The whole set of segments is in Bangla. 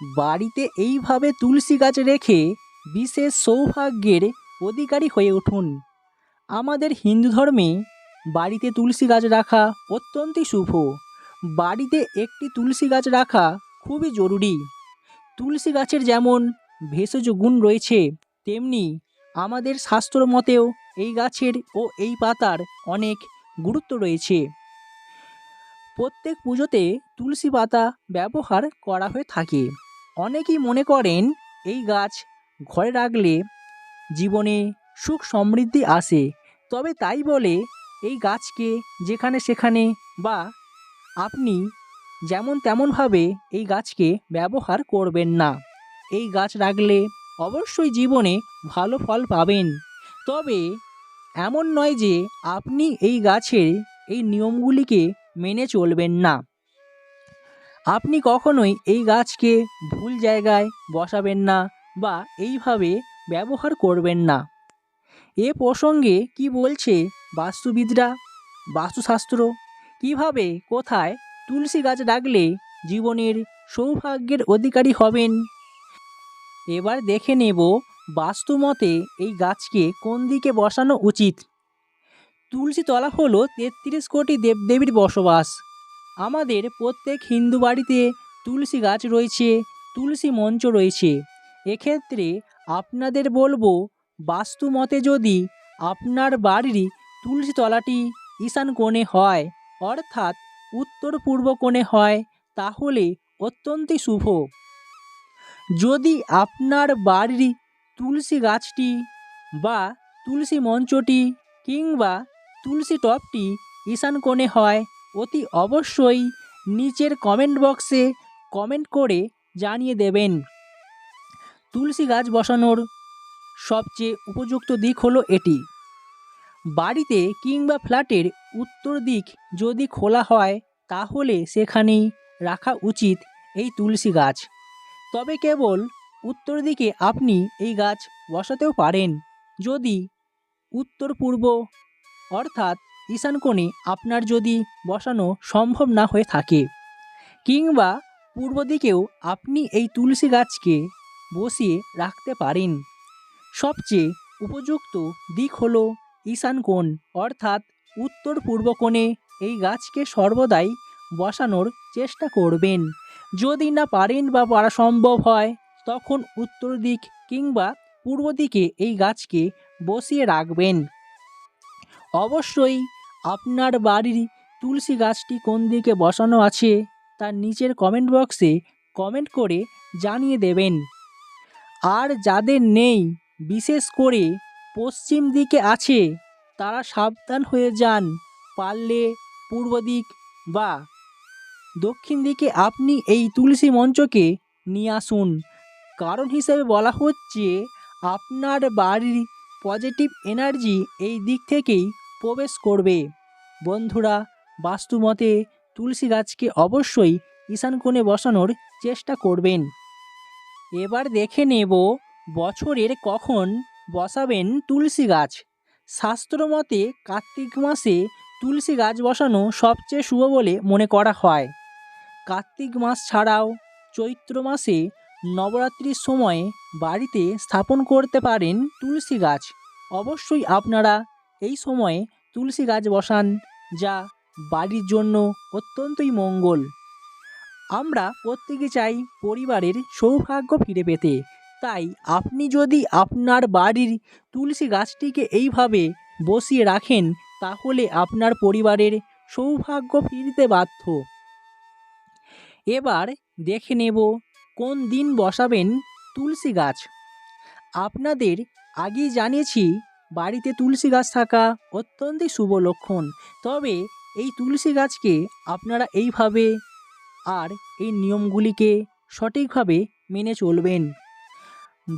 বাড়িতে এইভাবে তুলসী গাছ রেখে বিশেষ সৌভাগ্যের অধিকারী হয়ে উঠুন। আমাদের হিন্দু ধর্মে বাড়িতে তুলসী গাছ রাখা অত্যন্তই শুভ। বাড়িতে একটি তুলসী গাছ রাখা খুবই জরুরি। তুলসী গাছের যেমন ভেষজ গুণ রয়েছে, তেমনি আমাদের শাস্ত্র মতেও এই গাছের ও এই পাতার অনেক গুরুত্ব রয়েছে। প্রত্যেক পুজোতে তুলসী পাতা ব্যবহার করা হয়ে থাকে। অনেকেই মনে করেন এই গাছ ঘরে রাখলে জীবনে সুখ সমৃদ্ধি আসে। তবে তাই বলে এই গাছকে যেখানে সেখানে বা আপনি যেমন তেমনভাবে এই গাছকে ব্যবহার করবেন না। এই গাছ রাখলে অবশ্যই জীবনে ভালো ফল পাবেন। তবে এমন নয় যে আপনি এই গাছের এই নিয়মগুলিকে মেনে চলবেন না। আপনি কখনোই এই গাছকে ভুল জায়গায় বসাবেন না বা এইভাবে ব্যবহার করবেন না। এ প্রসঙ্গে কি বলছে বাস্তুবিদরা? বাস্তুশাস্ত্র? কীভাবে, কোথায় তুলসী গাছ রাখলে জীবনের সৌভাগ্যের অধিকারী হবেন? এবার দেখে নেব বাস্তুমতে এই গাছকে কোন দিকে বসানো উচিত। তুলসী তলা হলো তেত্রিশ কোটি দেবদেবীর বসবাস। আমাদের প্রত্যেক হিন্দু বাড়িতে তুলসী গাছ রয়েছে, তুলসী মঞ্চ রয়েছে। এক্ষেত্রে আপনাদের বলব, বাস্তু মতে যদি আপনার বাড়ির তুলসী তলাটি ঈশান কোণে হয়, অর্থাৎ উত্তর পূর্ব কোণে হয়, তাহলে অত্যন্তই শুভ। যদি আপনার বাড়ির তুলসী গাছটি বা তুলসী মঞ্চটি কিংবা তুলসী টপটি ঈশান কোণে হয় অতি অবশ্যই নিচের কমেন্ট বক্সে কমেন্ট করে জানিয়ে দেবেন। তুলসী গাছ বসানোর সবচেয়ে উপযুক্ত দিক হলো এটি। বাড়িতে কিংবা ফ্ল্যাটের উত্তর দিক যদি খোলা হয়, তাহলে সেখানেই রাখা উচিত এই তুলসী গাছ। তবে কেবল উত্তর দিকে আপনি এই গাছ বসাতেও পারেন। যদি উত্তর পূর্ব অর্থাৎ ঈশান কোণে আপনার যদি বসানো সম্ভব না হয়ে থাকে, কিংবা পূর্ব দিকেও আপনি এই তুলসী গাছকে বসিয়ে রাখতে পারেন। সবচেয়ে উপযুক্ত দিক হলো ঈশান কোণ, অর্থাৎ উত্তর পূর্ব কোণে এই গাছকে সর্বদাই বসানোর চেষ্টা করবেন। যদি না পারেন বা পারা সম্ভব হয়, তখন উত্তর দিক কিংবা পূর্ব দিকে এই গাছকে বসিয়ে রাখবেন। অবশ্যই আপনার বাড়ির তুলসী গাছটি কোন দিকে বসানো আছে তার নিচের কমেন্ট বক্সে কমেন্ট করে জানিয়ে দেবেন। আর যাদের নেই, বিশেষ করে পশ্চিম দিকে আছে, তারা সাবধান হয়ে যান, পারলে পূর্ব দিক বা দক্ষিণ দিকে আপনি এই তুলসী মঞ্চকে নিয়ে আসুন। কারণ হিসেবে বলা হচ্ছে, আপনার বাড়ির পজিটিভ এনার্জি এই দিক থেকেই প্রবেশ করবে। বন্ধুরা, বাস্তুমতে তুলসী গাছকে অবশ্যই ঈশান কোণে বসানোর চেষ্টা করবেন। এবার দেখে নেব বছরের কখন বসাবেন তুলসী গাছ। শাস্ত্রমতে কার্তিক মাসে তুলসী গাছ বসানো সবচেয়ে শুভ বলে মনে করা হয়। কার্তিক মাস ছাড়াও চৈত্র মাসে নবরাত্রির সময়ে বাড়িতে স্থাপন করতে পারেন তুলসী গাছ। অবশ্যই আপনারা এই সময়ে তুলসী গাছ বসান, যা বাড়ির জন্য অত্যন্তই মঙ্গল। আমরা প্রত্যেকে চাই পরিবারের সৌভাগ্য ফিরে পেতে। তাই আপনি যদি আপনার বাড়ির তুলসী গাছটিকে এইভাবে বসিয়ে রাখেন, তাহলে আপনার পরিবারের সৌভাগ্য ফিরতে বাধ্য। এবার দেখে নেব কোন দিন বসাবেন তুলসী গাছ। আপনাদের আগেই জানিয়েছি বাড়িতে তুলসী গাছ থাকা অত্যন্তই শুভ লক্ষণ। তবে এই তুলসী গাছকে আপনারা এইভাবে আর এই নিয়মগুলিকে সঠিকভাবে মেনে চলবেন।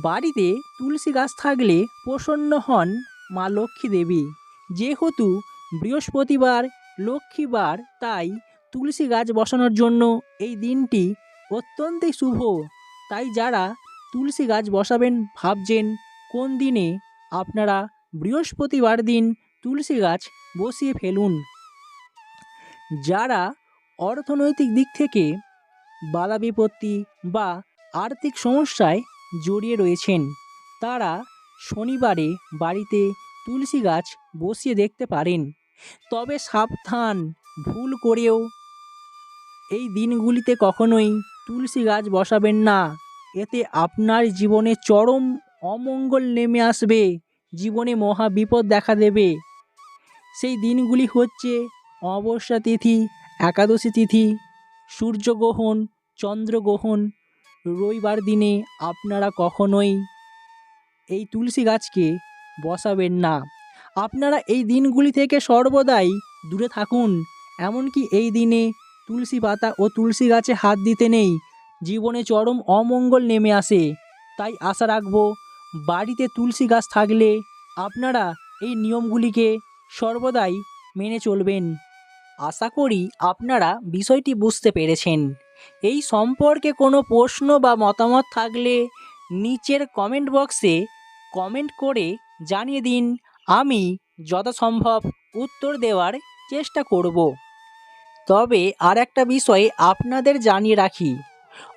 বাড়িতে তুলসী গাছ থাকলে প্রসন্ন হন মা লক্ষ্মী দেবী। যেহেতু বৃহস্পতিবার, লক্ষ্মীবার, তাই তুলসী গাছ বসানোর জন্য এই দিনটি অত্যন্তই শুভ। তাই যারা তুলসী গাছ বসাবেন, ভাবছেন কোন দিনে আপনারা বৃহস্পতিবার দিন তুলসী গাছ বসিয়ে ফেলুন। যারা অর্থনৈতিক দিক থেকে বাধা বিপত্তি বা আর্থিক সমস্যায় জড়িয়ে রয়েছেন, তারা শনিবারে বাড়িতে তুলসী গাছ বসিয়ে দেখতে পারেন। তবে সাবধান, ভুল করেও এই দিনগুলিতে কখনোই তুলসী গাছ বসাবেন না। এতে আপনার জীবনে চরম অমঙ্গল নেমে আসবে। জীবনে মহা বিপদ দেখা দেবে। সেই দিনগুলি হচ্ছে অমাবস্যা তিথি, একাদশী তিথি, সূর্যগ্রহণ, চন্দ্রগ্রহণ। রবিবার দিনে আপনারা কখনোই এই তুলসী গাছকে বসাবেন না। আপনারা এই দিনগুলি থেকে সর্বদাই দূরে থাকুন, এমনকি এই দিনে তুলসী পাতা ও তুলসী গাছে হাত দিতে নেই। জীবনে চরম অমঙ্গল নেমে আসে। তাই আশা রাখব বাড়িতে তুলসী গাছ থাকলে আপনারা এই নিয়মগুলিকে সর্বদাই মেনে চলবেন। আশা করি আপনারা বিষয়টি বুঝতে পেরেছেন। এই সম্পর্কে কোনো প্রশ্ন বা মতামত থাকলে নিচের কমেন্ট বক্সে কমেন্ট করে জানিয়ে দিন। আমি যথাসম্ভব উত্তর দেওয়ার চেষ্টা করব। তবে আর একটা বিষয় আপনাদের জানিয়ে রাখি।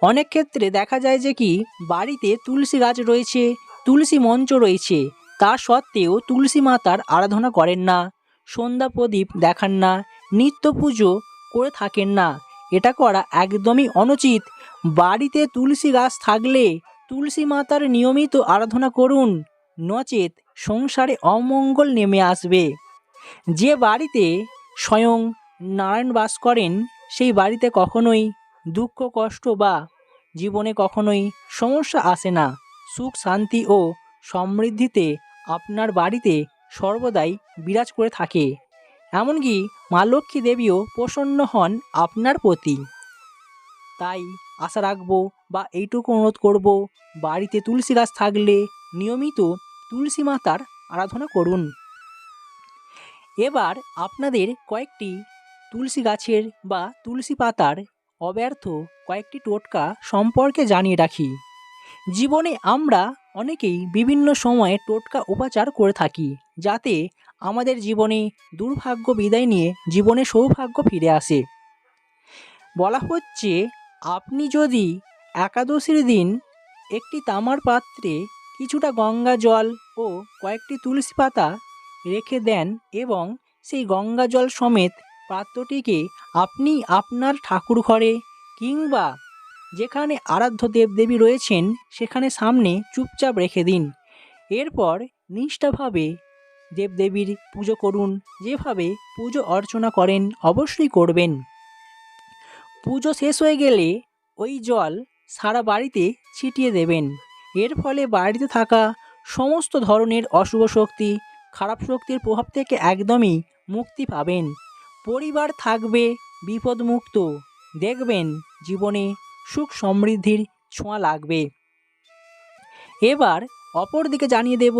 অনেক ক্ষেত্রে দেখা যায় যে কি, বাড়িতে তুলসী গাছ রয়েছে তুলসী মঞ্চ রয়েছে। তা সত্ত্বেও তুলসী মাতার আরাধনা করেন না, সন্ধ্যা প্রদীপ দেখান না, নিত্য পুজো করে থাকেন না। এটা করা একদমই অনুচিত। বাড়িতে তুলসী গাছ থাকলে তুলসী মাতার নিয়মিত আরাধনা করুন। নচেত সংসারে অমঙ্গল নেমে আসবে। যে বাড়িতে স্বয়ং নারায়ণ বাস করেন, সেই বাড়িতে কখনোই দুঃখ, কষ্ট বা জীবনে কখনোই সমস্যা আসে না। সুখ, শান্তি ও সমৃদ্ধিতে আপনার বাড়িতে সর্বদাই বিরাজ করে থাকে। এমনকি মা লক্ষ্মী দেবীও প্রসন্ন হন আপনার প্রতি। তাই আশা রাখব বা এইটুকু অনুরোধ করব, বাড়িতে তুলসী গাছ থাকলে নিয়মিত তুলসী মাতার আরাধনা করুন। এবার আপনাদের কয়েকটি তুলসী গাছের বা তুলসী পাতার অব্যর্থ কয়েকটি টোটকা সম্পর্কে জানিয়ে রাখি। জীবনে আমরা অনেকেই বিভিন্ন সময়ে টোটকা উপাচার করে থাকি, যাতে আমাদের জীবনে দুর্ভাগ্য বিদায় নিয়ে জীবনে সৌভাগ্য ফিরে আসে। বলা হচ্ছে, আপনি যদি একাদশীর দিন একটি তামার পাত্রে কিছুটা গঙ্গা জল ও কয়েকটি তুলসী পাতা রেখে দেন এবং সেই গঙ্গা জল সমেত পাত্রটিকে আপনি আপনার ঠাকুর ঘরে কিংবা যেখানে আরাধ্য দেবদেবী রয়েছেন, সেখানে সামনে চুপচাপ রেখে দিন। এরপর নিষ্ঠাভাবে দেবদেবীর পুজো করুন। যেভাবে পুজো অর্চনা করেন, অবশ্যই করবেন। পুজো শেষ হয়ে গেলে ওই জল সারা বাড়িতে ছিটিয়ে দেবেন। এর ফলে বাড়িতে থাকা সমস্ত ধরনের অশুভ শক্তি, খারাপ শক্তির প্রভাব থেকে একদমই মুক্তি পাবেন। পরিবার থাকবে বিপদমুক্ত। দেখবেন জীবনে সুখ সমৃদ্ধির ছোঁয়া লাগবে। এবার অপর দিকে জানিয়ে দেব,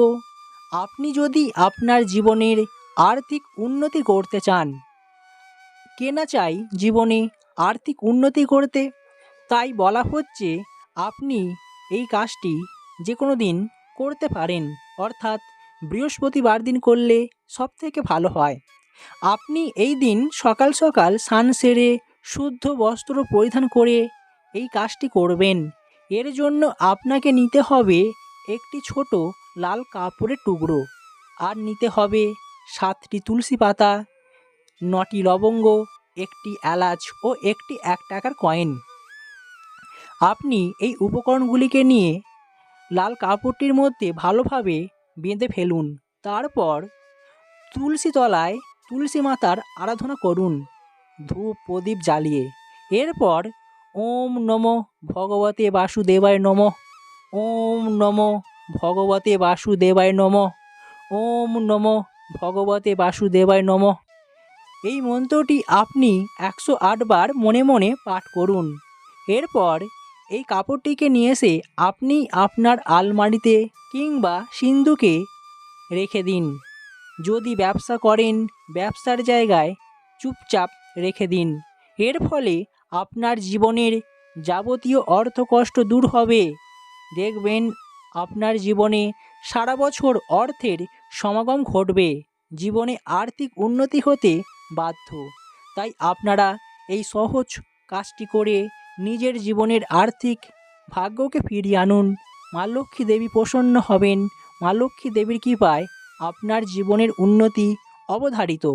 আপনি যদি আপনার জীবনের আর্থিক উন্নতি করতে চান কে না চাই জীবনে আর্থিক উন্নতি করতে, তাই বলা হচ্ছে আপনি এই কাজটি যে কোনো দিন করতে পারেন, অর্থাৎ বৃহস্পতিবার দিন করলে সব থেকে ভালো হয়। আপনি এই দিন সকাল সকাল স্নান সেরে শুদ্ধ বস্ত্র পরিধান করে এই কাজটি করবেন। এর জন্য আপনাকে নিতে হবে একটি ছোট লাল কাপড়ের টুকরো আর নিতে হবে সাতটি তুলসী পাতা, নটি লবঙ্গ, একটি এলাচ ও একটি এক টাকার কয়েন। আপনি এই উপকরণগুলিকে নিয়ে লাল কাপড়টির মধ্যে ভালোভাবে বেঁধে ফেলুন। তারপর তুলসী তলায় তুলসী মাতার আরাধনা করুন। ধূপ, প্রদীপ জ্বালিয়ে। এরপর ওম নম ভগবতে বাসুদেবায় নম। ওম নম ভগবতে বাসুদেবায় নম। ওম নম ভগবতে বাসুদেবায় নম। এই মন্ত্রটি আপনি একশো বার মনে মনে পাঠ করুন। এরপর এই কাপড়টিকে নিয়ে এসে আপনি আপনার আলমারিতে কিংবা সিন্ধুকে রেখে দিন। যদি ব্যবসা করেন, ব্যবসার জায়গায় চুপচাপ রেখে দিন। এর ফলে আপনার জীবনের যাবতীয় অর্থকষ্ট দূর হবে। দেখবেন, আপনার জীবনে সারা বছর অর্থের সমাগম ঘটবে। জীবনে আর্থিক উন্নতি হতে বাধ্য। তাই আপনারা এই সহজ কাজটি করে নিজের জীবনের আর্থিক ভাগ্যকে ফিরিয়ে আনুন। মা লক্ষ্মী দেবী প্রসন্ন হবেন। মা লক্ষ্মী দেবীর কৃপায় আপনার জীবনের উন্নতি অবধারিত।